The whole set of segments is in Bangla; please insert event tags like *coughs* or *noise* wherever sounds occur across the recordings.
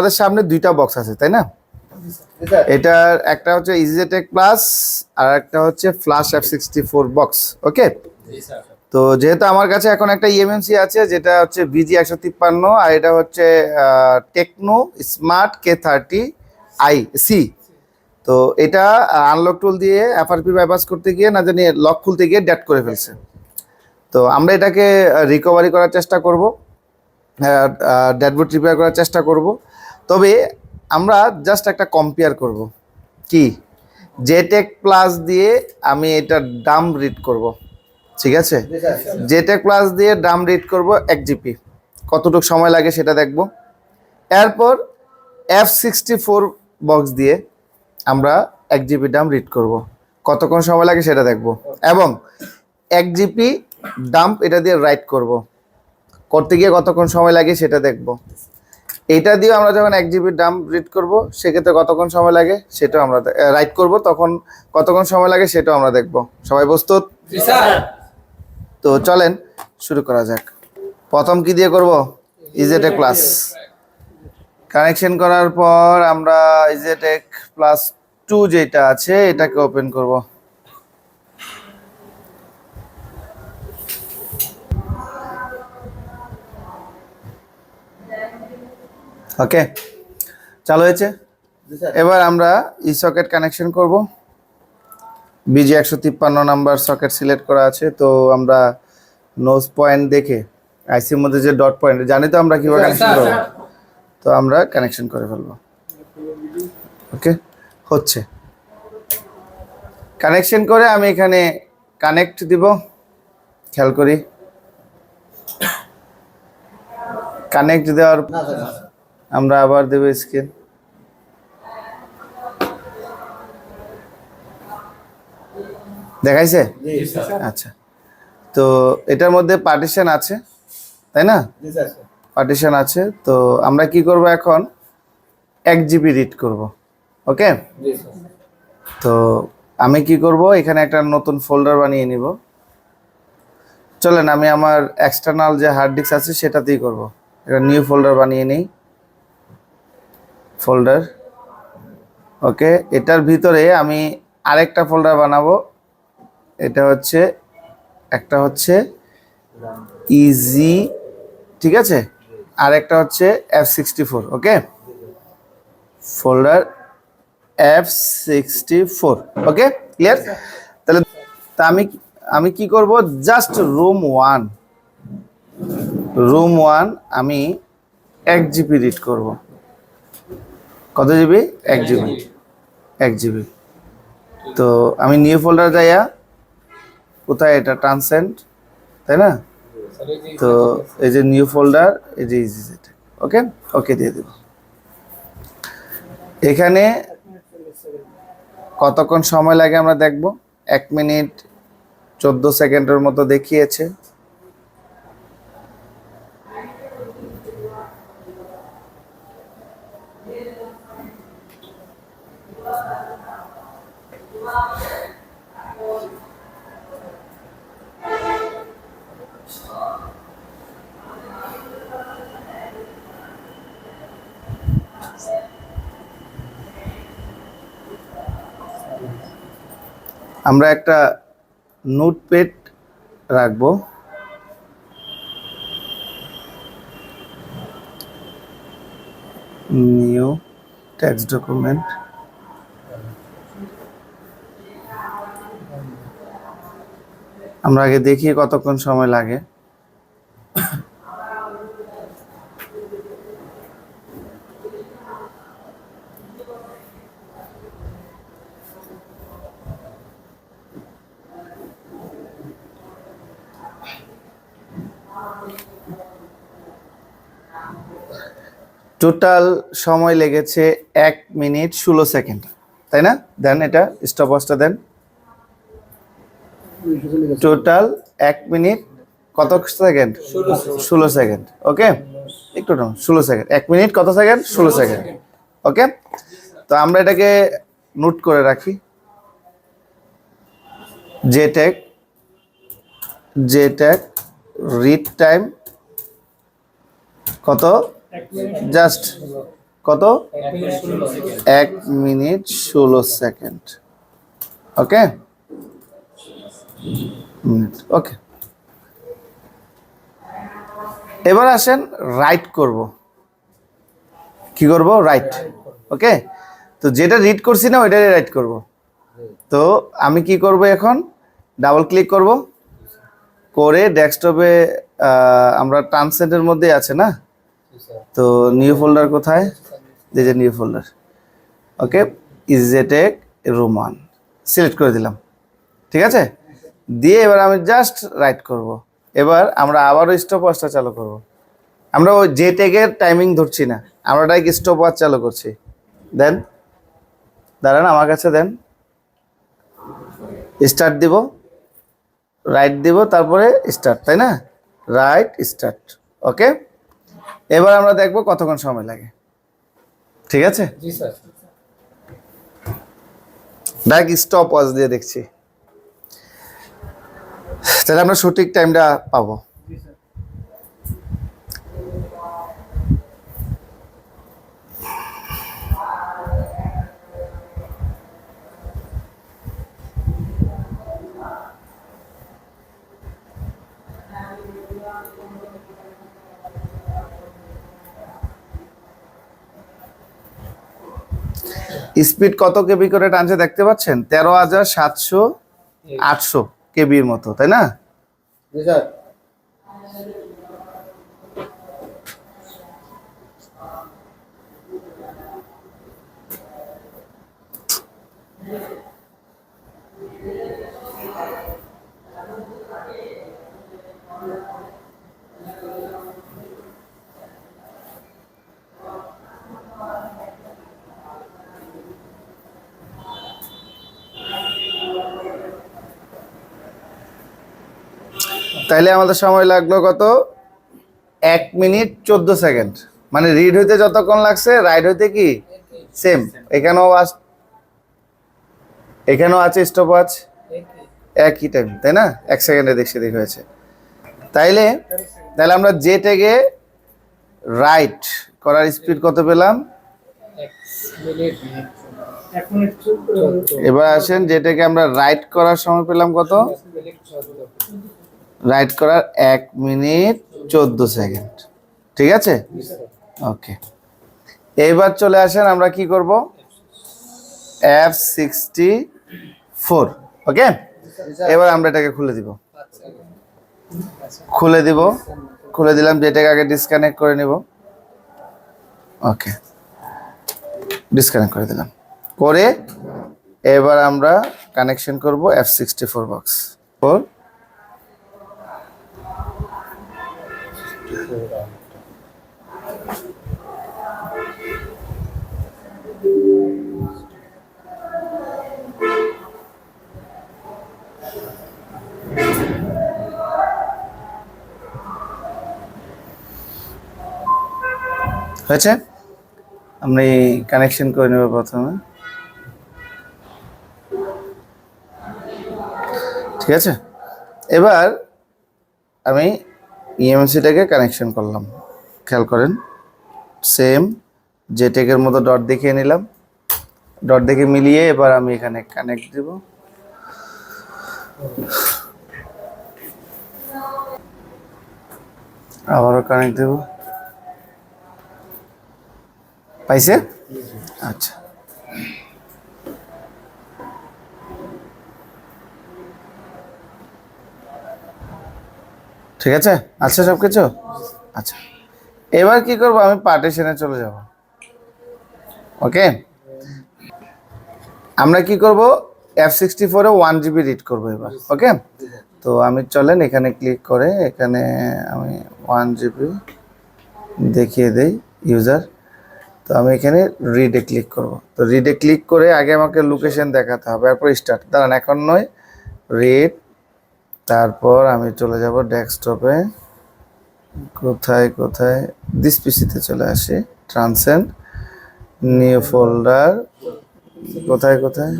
আমাদের সামনে দুইটা বক্স আছে, তাই না? এটার একটা হচ্ছে ইজিটেক প্লাস আর একটা হচ্ছে flash F sixty four box okay তো যেহেতু আমার কাছে এখন একটা ইএমএমসি আছে, যেটা হচ্ছে বিজি একশো তিপ্পান্ন, আর এটা হচ্ছে Tecno smart K thirty I C তো এটা আনলক টুল দিয়ে এফআরপি বাইপাস করতে গিয়ে, না জানি লক খুলতে গিয়ে ডেট করে ফেলছে। তো আমরা এটাকে রিকভারি করার চেষ্টা করব ড্যাডবোর্ড রিপেয়ার করার চেষ্টা করব। তবে আমরা জাস্ট একটা কম্পেয়ার করব। কি? জেটেক প্লাস দিয়ে আমি এটা ডাম রিড করব। ঠিক আছে? জেটেক প্লাস দিয়ে ডাম রিড করব এক জিপি কতটুকু সময় লাগে সেটা দেখব। এরপর এফ সিক্সটি ফোর বক্স দিয়ে আমরা এক জিবি ডাম রিড করব। কতক্ষণ সময় লাগে সেটা দেখব। এবং এক জিপি ডাম্প এটা দিয়ে রাইট করব। করতে গিয়ে কতক্ষণ সময় লাগে সেটা দেখব। এটা দিয়ে আমরা যখন এক জিবি ডাম্প রিড করব সেক্ষেত্রে কতক্ষণ সময় লাগে সেটাও আমরা রাইট করব তখন কতক্ষণ সময় লাগে সেটাও আমরা দেখব। সবাই প্রস্তুত? তো চলেন শুরু করা যাক। প্রথম কি দিয়ে করব? ইজেটেক প্লাস কানেকশন করার পর আমরা ইজেটেক প্লাস টু যেটা আছে এটাকে ওপেন করব। ওকে চালু হয়েছে? এবার আমরা ই সকেট কানেকশন করব। বিজি একশো তিপ্পান্ন নাম্বার সকেট সিলেক্ট করা আছে তো আমরা নোজ পয়েন্ট দেখে আইসির মধ্যে যে ডট পয়েন্ট জানি তো আমরা কীভাবে কানেকশন করব? তো আমরা কানেকশন করে ফেলব। ওকে হচ্ছে। কানেকশন করে আমি এখানে কানেক্ট দিব। খেয়াল করি। *coughs* কানেক্ট দেওয়ার আমরা আবার দেবো স্ক্রিন। দেখাইছে? আচ্ছা। তো এটার মধ্যে পার্টিশন আছে তাই না? পার্টিশন আছে তো আমরা কি করব এখন? এক জিবি রিড করব ওকে? তো আমি কি করব? এখানে একটা নতুন ফোল্ডার বানিয়ে নিব। চলেন আমি আমার এক্সটার্নাল যে হার্ড ডিস্ক আছে সেটাতেই করব। একটা নিউ ফোল্ডার বানিয়ে নিই। ফোল্ডার ওকে এটার ভিতরে আমি আরেকটা ফোল্ডার বানাবো। এটা হচ্ছে, একটা হচ্ছে ইজি ঠিক আছে? আর একটা হচ্ছে F sixty four okay folder F sixty four okay clear তাহলে তা আমি আমি কি করব? Just room one room one আমি এক জিবি রিড করব। কত জিবি? এক জিবি। এক জিবি। তো আমি নিউ ফোল্ডার যাইয়া কোথায় এটা ট্রান্সেন্ট তাই না? তো এই যে নিউ ফোল্ডার, এই যে ইজি সেট ওকে? ওকে, দিয়ে দেব। এখানে কতক্ষণ সময় লাগে আমরা দেখব? এক মিনিট চোদ্দ সেকেন্ডের মতো দেখিয়েছে। আমরা একটা নোটপ্যাড রাখব। New text document. আমরা আগে দেখি কতক্ষণ সময় লাগে। টোটাল সময় লেগেছে এক মিনিট ষোলো সেকেন্ড। তাই না? দেন এটা স্টপ ওয়াচটা দেন। টোটাল এক মিনিট কত সেকেন্ড? ষোলো সেকেন্ড। ওকে? একটু ষোলো সেকেন্ড। এক মিনিট কত সেকেন্ড? ষোলো সেকেন্ড। ওকে? তো আমরা এটাকে নোট করে রাখি। J tag J tag read time কত? জাস্ট কত? এক মিনিট ষোলো সেকেন্ড। ওকে? ওকে। এবার আসেন রাইট করব। কি করব? রাইট। ওকে? তো যেটা রিড করছি না ওইটাই রাইট করব। তো আমি কি করব এখন? ডাবল ক্লিক করব। করে ডেস্কটপে আমরা ট্রান্সলেটের মধ্যে আছে না? তো নিউ ফোল্ডার কোথায়? যে নিউ ফোল্ডার ওকে ইজেটেক রুম ওয়ান সিলেক্ট করে দিলাম। ঠিক আছে? দিয়ে এবার আমি জাস্ট রাইট করব। এবার আমরা আবারও স্টপ ওয়াচটা চালু করব। আমরা ওই যে টেকের টাইমিং ধরছি না। আমরা ডাইরেক্ট স্টপ ওয়াচ চালু করছি। দেন দাঁড়ান, আমার কাছে দেন স্টার্ট দিব। রাইট দিব, তারপরে স্টার্ট তাই না? রাইট স্টার্ট ওকে এবার আমরা দেখব কতক্ষণ সময় লাগে। ঠিক আছে? ডাক স্টপ ওয়াচ দিয়ে দেখছি। তাহলে আমরা সঠিক টাইমটা পাবো। স্পিড কত কেবি করে টানছে দেখতে পাচ্ছেন? তেরো হাজার সাতশো আটশো কেবির মতো, তাই না? তাইলে আমাদের সময় লাগল কত? এক মিনিট চোদ্দ সেকেন্ড। মানে রিড হইতে যতক্ষণ লাগছে রাইড হইতে কি? সেম এখানেও আস এখানেও আছে স্টপ ওয়াচ একই টাইম তাই না? এক সেকেন্ডে দিক সেদিক হয়েছে। তাইলে তাহলে আমরা যে টেগে রাইট করার স্পিড কত পেলাম? এবার আসেন যেটাকে আমরা রাইট করার সময় পেলাম কত? রাইট করার এক মিনিট চোদ্দ সেকেন্ড। ঠিক আছে? ওকে। এইবার চলে আসেন, আমরা কি করব? F sixty four okay? এবার আমরা এটাকে খুলে দিব। খুলে দিব। খুলে দিলাম যেটাকে আগে ডিসকানেক্ট করে নিব। ওকে। ডিসকানেক্ট করে দিলাম। করে এবার আমরা কানেকশন করব F sixty four box four হয়েছে? আমি কানেকশন করে নেব প্রথমে। ঠিক আছে? এবার আমি E ইএমসিটাকে কানেকশন করলাম। খেয়াল করেন সেম যে টেকের মতো ডট দেখিয়ে নিলাম। ডট দেখে মিলিয়ে এবার আমি এখানে কানেক্ট দিব। আবারও কানেক্ট দেব। পাইছে? আচ্ছা। ঠিক আছে? আচ্ছা সব কিছু আচ্ছা। এবার কি করব? আমি পার্টিশনে চলে যাব। ওকে আমরা কি করব? এফ সিক্সটি ফোরে ওয়ান জিবি রিড করব এবার। ওকে তো আমি চলেন, এখানে ক্লিক করে, এখানে আমি ওয়ান জিবি দেখিয়ে দেই ইউজার তো আমি এখানে রিডে ক্লিক করব। তো রিডে ক্লিক করে আগে আমাকে লোকেশন দেখাতে হবে তারপর স্টার্ট দাঁড়ান, এখন নয়। রিড তারপর আমি চলে যাব ডেস্কটপে কোথায় কোথায়? দিস পিসিতে চলে আসি। ট্রান্সেন্ড নিউ ফোল্ডার কোথায় কোথায়?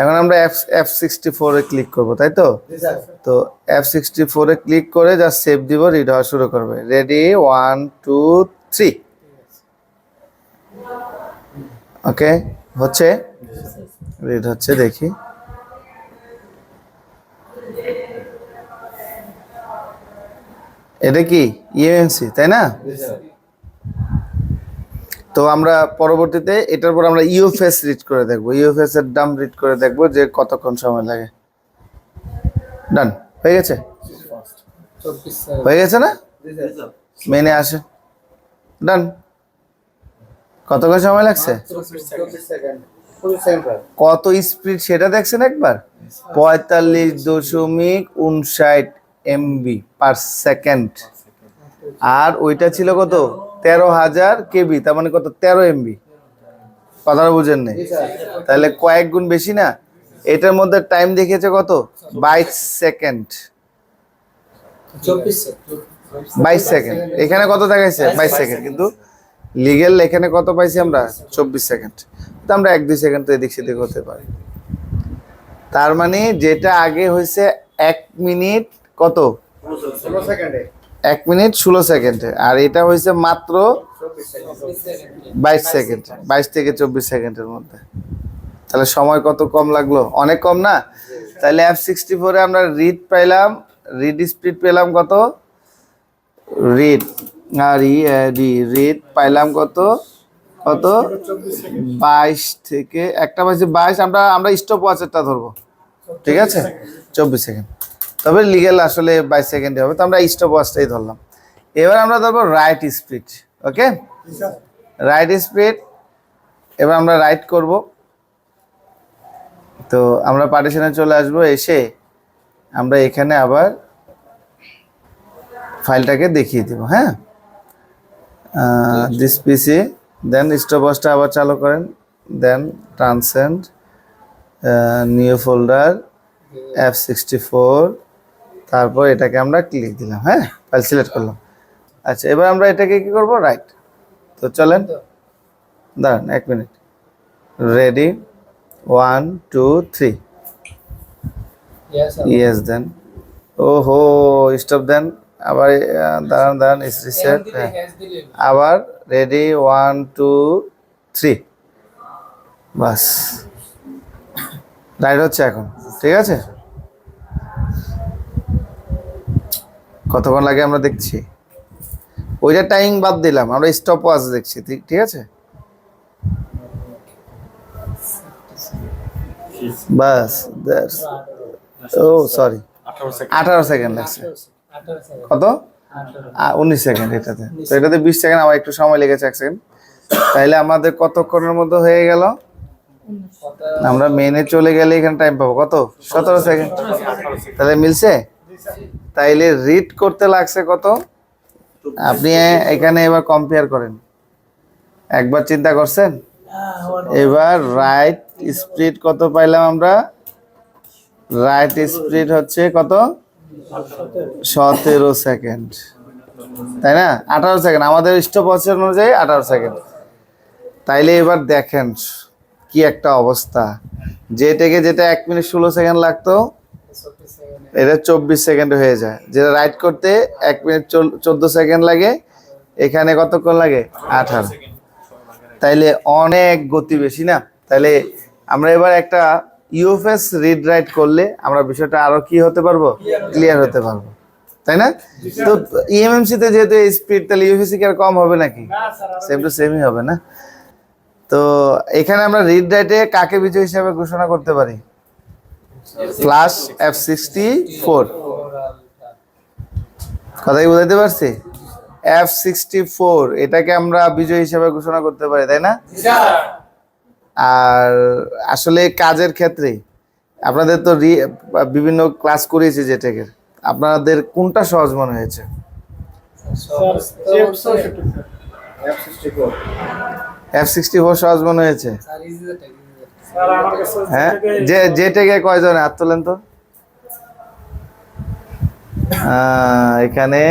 এখন আমরা এফ এফ সিক্সটি ফোরে ক্লিক করব তাই তো? তো এফ সিক্সটি ফোরে ক্লিক করে জাস্ট সেভ দিব রিড হওয়া শুরু করবে। Ready one two three okay হচ্ছে? রিড হচ্ছে দেখি। এটা কি? ইউএনসি তাই না? তো আমরা পরবর্তীতে এটার পর আমরা ইউএফএস রিড করে দেখব। ইউএফএস এর দাম রিড করে দেখব যে কতক্ষণ সময় লাগে। ডান হয়ে গেছে? হয়ে গেছে না? মেনে আসে। ডান কতক্ষণ সময় লাগছে? কত স্পিড সেটা দেখছেন একবার? পঁয়তাল্লিশ দশমিক উনষাট এমবি পার সেকেন্ড আর ওইটা ছিল কত? তেরো হাজার কেবি তার মানে কত? তেরো এমবি। কথাটা বুঝেন নেই। তাহলে কয়েক গুণ বেশি না? এটার মধ্যে টাইম দেখেছে কত? বাইশ সেকেন্ড চব্বিশ বাইশ সেকেন্ড এখানে কত দেখাইছে? বাইশ সেকেন্ড কিন্তু লিগেল এখানে কত পাইছি আমরা? চব্বিশ সেকেন্ড তো আমরা এক দুই সেকেন্ড তো এদিক সেদিক হতে পারি। তার মানে যেটা আগে হয়েছে এক মিনিট কত? ষোলো সেকেন্ডে এক মিনিট ষোলো সেকেন্ডে। আর এটা হয়েছে মাত্র বাইশ সেকেন্ড, বাইশ থেকে চব্বিশ সেকেন্ডের মধ্যে। তাহলে সময় কত কম লাগল? অনেক কম না? তাহলে এফ সিক্সটি ফোরে আমরা রিড পাইলাম রিড স্পিড পেলাম কত? রিড আর ই রিড পাইলাম কত? কত? বাইশ থেকে, একটা পাইছি বাইশ, আমরা আমরা স্টপ ওয়াচেরটা ধরবো। ঠিক আছে? চব্বিশ সেকেন্ড। তবে লিগেল আসলে বাইশ সেকেন্ডে হবে। তো আমরা স্টপ ওয়াচটাই ধরলাম। এবার আমরা ধরবো write speed okay write speed এবার আমরা রাইট করব। তো আমরা পার্টিশনে চলে আসব, এসে আমরা এখানে আবার ফাইলটাকে দেখিয়ে দেব হ্যাঁ? দিস পিসি দেন স্টপওয়াচটা আবার চালু করেন। Then Transcend new folder F sixty four তারপর এটাকে আমরা ক্লিক দিলাম হ্যাঁ? ফাইল সিলেক্ট করলাম। আচ্ছা এবার আমরা এটাকে কি করব? রাইট তো চলেন। দাঁড়ান এক minute ready one two three yes দেন ও হো স্টপ দেন আবার দাঁড়ান দাঁড়ান রিসেট হ্যাঁ। আবার রেডি ওয়ান টু থ্রি বাস। রাইট হচ্ছে এখন ঠিক আছে? কতক্ষণ লাগে আমরা দেখছি? ওইটা টাইম বাদ দিলাম আমরা স্টপ ওয়াচ দেখছি ঠিক ঠিক আছে? বাস ও সরি আঠারো সেকেন্ড লাগছে। কত? উনিশ সেকেন্ড এটাতে। তো এটাতে বিশ সেকেন্ড আমার একটু সময় লেগেছে এক সেকেন্ড তাইলে আমাদের কতক্ষণের মধ্যে হয়ে গেল? আমরা মেনে চলে গেলে এখানে টাইম পাবো। কত? সতেরো সেকেন্ড তাহলে মিলছে। তাইলে রিড করতে লাগছে কত? আপনি এখানে এবার কম্পেয়ার করেন। একবার চিন্তা করছেন? এবার রাইট স্পিড কত পাইলাম আমরা? রাইট স্পিড হচ্ছে কত? সতেরো সেকেন্ড তাই না? আঠারো সেকেন্ড আমাদের ওয়াচের অনুযায়ী আঠারো সেকেন্ড তাইলে এবার দেখেন কি একটা অবস্থা। যেটাকে যেটা এক মিনিট ষোলো সেকেন্ড লাগতো এটা চব্বিশ সেকেন্ড হয়ে যায়। যেটা রাইড করতে এক মিনিট চোদ্দ সেকেন্ড লাগে এখানে কতক্ষণ লাগে? আঠারো। তাইলে অনেক গতি বেশি না? তাইলে আমরা এবার একটা ইউএফএস রিড রাইট করলে আমরা বিষয়টা আরও কি হতে পারব? ক্লিয়ার হতে পারব। তাই না? তো ইএমএমসি তে যেহেতু স্পিড তাহলে ইউএফএসি কি আর কম হবে নাকি? সেম টু সেমই হবে না? তো এখানে আমরা রিড রাইটে কাকে বিজয় হিসাবে ঘোষণা করতে পারি? ফ্লাশ এফ সিক্সটি ফোর কথাই বুঝাইতে পারছি? এফ সিক্সটি ফোর এটাকে আমরা বিজয় হিসাবে ঘোষণা করতে পারি, তাই না? আর আসলে কাজের ক্ষেত্রে, আপনাদের তো বিভিন্ন ক্লাস করিয়েছি যেটাকে আপনাদের কোনটা সহজ মনে হয়েছে? এফ সিক্সটি ফোর সহজ মনে হয়েছে? হ্যাঁ যে যেটাকে কয়জন? হাত তোলেন তো। এখানে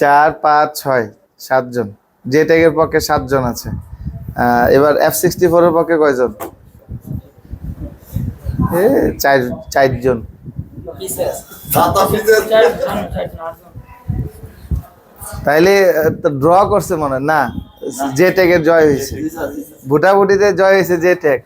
চার, পাঁচ, ছয়, সাতজন। যে টেকের পক্ষে সাতজন আছে। এবার এফ সিক্সটি ফোরের পক্ষে কয়জন? চার, চারজন। তাইলে ড্র করছে মনে না জে টেকের জয় হয়েছে। ভুটাভুটিতে জয় হয়েছে জে টেক।